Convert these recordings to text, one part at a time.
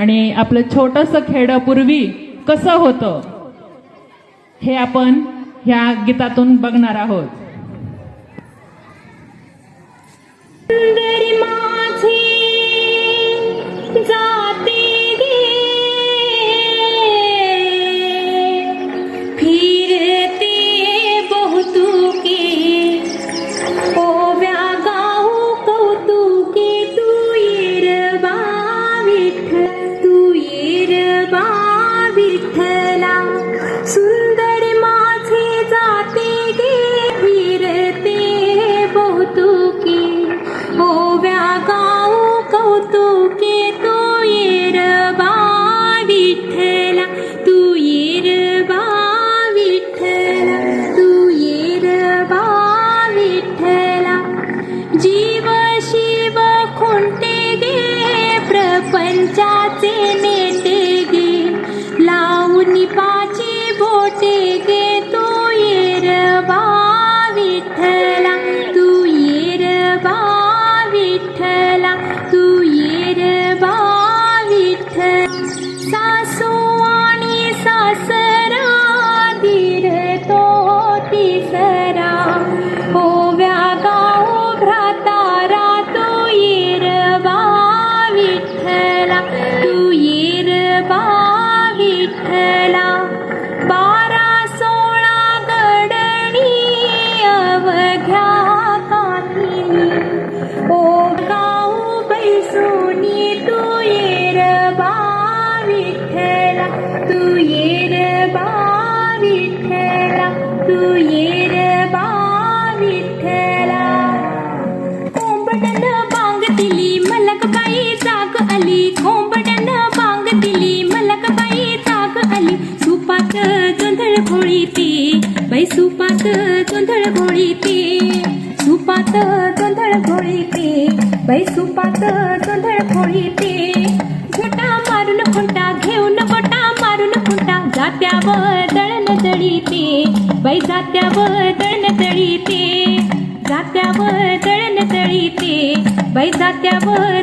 आणि आपलं छोटस खेड पूर्वी कसं होतं हे आपण ह्या गीतातून बघणार आहोत. प्रपंचाचे नेते विठ्ठला तू बा विठ्ठला कोंबडन बांग दिली मलक बाई जाग आली. कोंबडन बांग दिली मलक बाई जाग आली. सुपात गोंधळ घोळीते बाई सुपात गोंधळ घोळीते सुपात गोंधळ घोळीते बाई सुपात गोंधळ घोळीते घोटा मारून खुंटा घेऊन गोटा मारून खुंटा जात्यावर दळण बाई जात्यावर दळण तळीते. जात्यावर दळण तळीते. बाई जात्यावर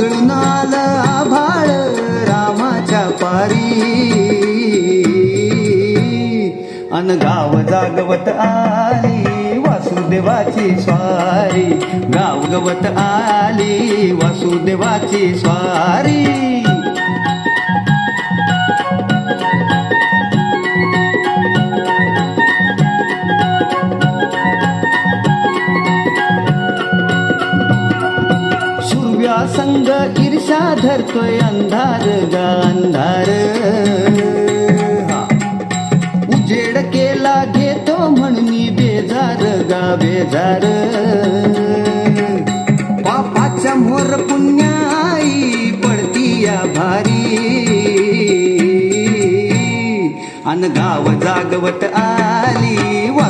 उजळणाल आभाळ रामाच्या पारी. अन गाव जागवत आली वासुदेवाची स्वारी. गाव गवत आली वासुदेवाची स्वारी. कसा धरतोय अंधार गा अंधार. उजेड केला घेतो म्हणून बेजार गा बेजार. पापाच्या मोर पुण्याई पडती या भारी. अन गाव जागवत आली.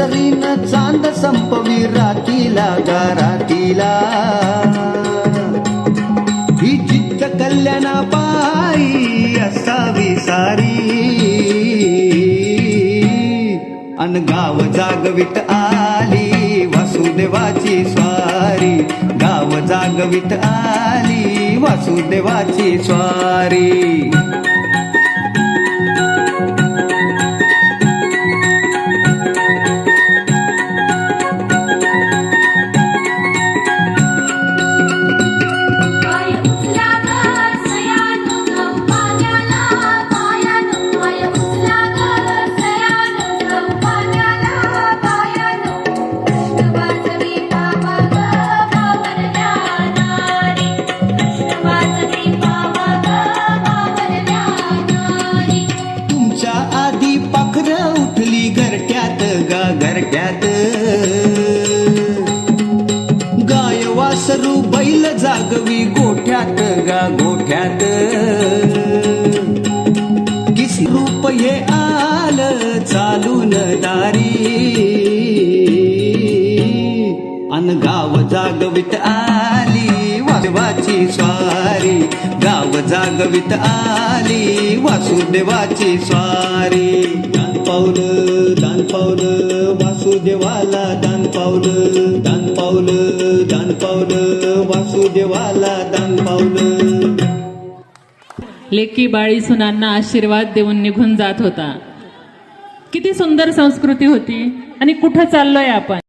सरीन चांद संपवी रातीला गारातीला ही चित्त कल्याणा पायी असावी सारी. अन गाव जागवित आली वासुदेवाची स्वारी. गाव जागवित आली वासुदेवाची स्वारी. फायद्यात गाय वासरू बैल जागवी गोठ्यात गा गोठ्यात. किस रूप हे आल चालून दारी. अन गाव जागवित आली वासुदेवाची स्वारी. गाव जागवित आली वासुदेवाची स्वारी. दान पाऊल दान पावलं वासुदेवाला दान पावलं दान पावलं दान पावलं वासुदेवाला दान पावलं. लेकी बाळी सुनांना आशीर्वाद देऊन निघून जात होता. किती सुंदर संस्कृती होती आणि कुठं चाललोय आपण?